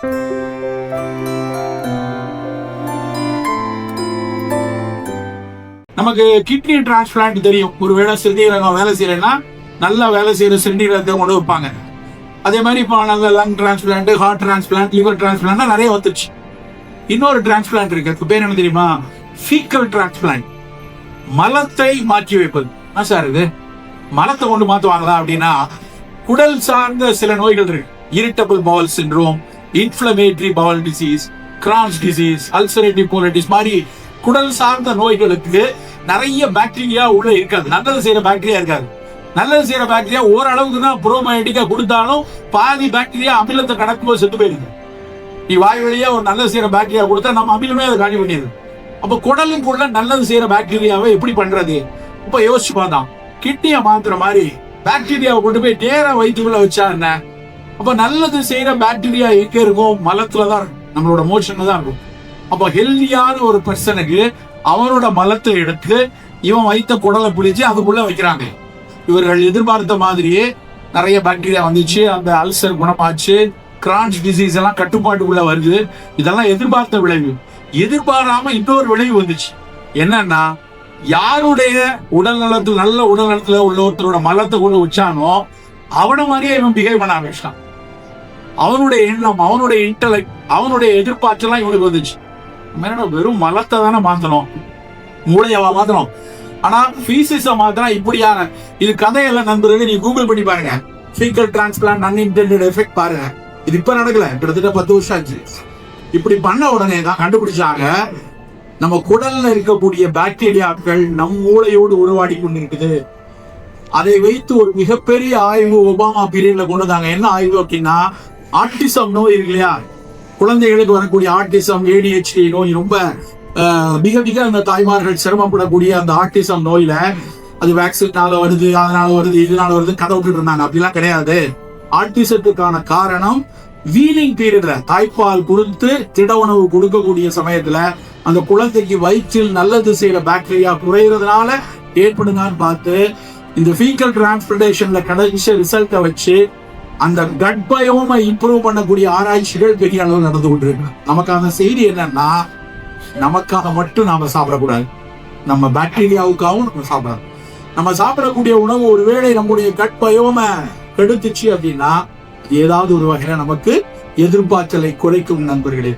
நமக்கு kidney transplant தெரியும். ஒருவேளை சிறுநீரகம் வேலை செய்யலைன்னா நல்லா வேலை செய்யற சிறுநீரகத்தை கொண்டு வைப்பாங்க. அதே மாதிரி இப்போ நல்ல lung transplant heart transplant liver transplant நிறைய வந்துருச்சு. இன்னொரு டிரான்ஸ்பிளான்ட் இருக்கு. அதுக்கு பேர் என்ன தெரியுமா? ஃபீக்கல் டிரான்ஸ்பிளான்ட் மலத்தை மாற்றி வைப்பது. என்ன சார் இது? மலத்தை கொண்டு மாத்துவாங்களா அப்படின்னா குடல் சார்ந்த சில நோய்கள் இருக்கு. Irritable bowel syndrome inflammatory bowel disease Crohn's disease ulcerative colitis மாதிரி குடல் சார்ந்த நோய்களுக்கு நிறைய பாக்டீரியா உள்ள இருக்காது நல்லது செய்யற பாக்டீரியா இருக்காது நல்லது செய்யற பாக்டீரியா ஓரளவுக்கு தான் ப்ரோபயோட்டிக்கா கொடுத்தாலும் பாதி பாக்டீரியா அமிலத்தை கடக்கும்போது செத்து போயிடுது நீ வாய் வழியா ஒரு நல்லது செய்யற பாக்டீரியா கொடுத்தா நம்ம அமிலமே அதை காலி பண்ணிடுது. அப்ப கூட நல்லது செய்யற பாக்டீரியாவை எப்படி பண்றது? இப்ப யோசிச்சு பார்த்தோம் கிட்னியை மாத்துற மாதிரி பாக்டீரியாவை கொண்டு போய் நேரா வயிற்றுக்குள்ள வச்சா என்ன? அப்ப நல்லது செய்யற பாக்டீரியா எங்க இருக்கும்? மலத்துல தான் இருக்கும். நம்மளோட மோஷன்ல தான் இருக்கும். அப்ப ஹெல்தியான ஒரு பர்சனுக்கு அவனோட மலத்தை எடுத்து இவன் வைத்த குடலை பிடிச்சி அதுக்குள்ள வைக்கிறாங்க. இவர்கள் எதிர்பார்த்த மாதிரியே நிறைய பாக்டீரியா வந்துச்சு. அந்த அல்சர் குணமாச்சு. கிரான்ஸ் டிசீஸ் எல்லாம் கட்டுப்பாட்டுக்குள்ள வருது. இதெல்லாம் எதிர்பார்த்த விளைவு. எதிர்பாராம இன்னொரு விளைவு வந்துச்சு. என்னன்னா யாருடைய உடல் நலத்தில் நல்ல உடல் நலத்துல உள்ள ஒருத்தரோட மலத்தை கொண்டு வச்சானோ அவனை மாதிரியே இவன் பிஹேவ் பண்ண ஆரம்பிச்சிட்டான். அவனுடைய எண்ணம் அவனுடைய இன்டலெக்ட் அவனுடைய எதிர்பார்த்தெல்லாம் இவனுக்கு வந்துச்சு. நம்ம வெறும் மலத்தை தானே மாத்தணும்? மூளையவா மாத்தணும். ஆனா பீசிஸ மாத்தினா இப்படியான இது கதையெல்லாம் நண்பர்கள் நீ கூகுள் பண்ணி பாருங்க. ஃபீக்கல் டிரான்ஸ்பிளான்ட் அன்இன்டென்டட் எஃபெக்ட் பாருங்க. இது இப்ப நடக்கல கிட்டத்தட்ட பத்து வருஷம் ஆச்சு. இப்படி பண்ண உடனே தான் கண்டுபிடிச்சாங்க நம்ம குடல்ல இருக்கக்கூடிய பாக்டீரியாக்கள் நம் மூளையோடு உருவாடி கொண்டிருக்குது. அதை வைத்து ஒரு மிகப்பெரிய ஆய்வு ஒபாமா பீரியட்ல கொண்டு வந்தாங்க. என்ன ஆய்வு அப்படின்னா ஆர்டிசம் நோய் இருக்கு இல்லையா? குழந்தைகளுக்கு வரக்கூடிய ஆர்டிசம் ஏடிஹெச்டி நோய் ரொம்ப மிக மிக அந்த தாய்மார்கள் சிரமப்படக்கூடிய அந்த ஆர்டிசம் நோயில அது வேக்சினால வருது அதனால வருது இதனால வருது கதை விட்டுட்டு இருந்தாங்க. அப்படிலாம் கிடையாது. ஆர்டிசத்துக்கான காரணம் வீலிங் பீரியட்ல தாய்ப்பால் கொடுத்து திட உணவு கொடுக்கக்கூடிய சமயத்துல அந்த குழந்தைக்கு வயிற்றில் நல்லது திசையில பாக்டீரியா குறையிறதுனால ஏற்படுதான்னு பார்த்து இந்த ஃபீக்கல் டிரான்ஸ்பிளேஷன்ல கிடைச்ச ரிசல்ட்டை வச்சு அந்த கட் பயோமை இம்ப்ரூவ் பண்ணக்கூடிய ஆராய்ச்சிகள் பெரிய அளவில் நடந்து கொண்டிருக்கு. நமக்கான செய்தி என்னன்னா நமக்காக மட்டும் நாம சாப்பிடக்கூடாது. நம்ம பாக்டீரியாவுக்காகவும் நம்ம சாப்பிடலாம். நம்ம சாப்பிடக்கூடிய உணவு ஒருவேளை நம்முடைய கட் பயோமை கெடுத்துச்சு அப்படின்னா ஏதாவது ஒரு வகையில நமக்கு எதிர்பார்த்தலை குறைக்கும் நண்பர்களே.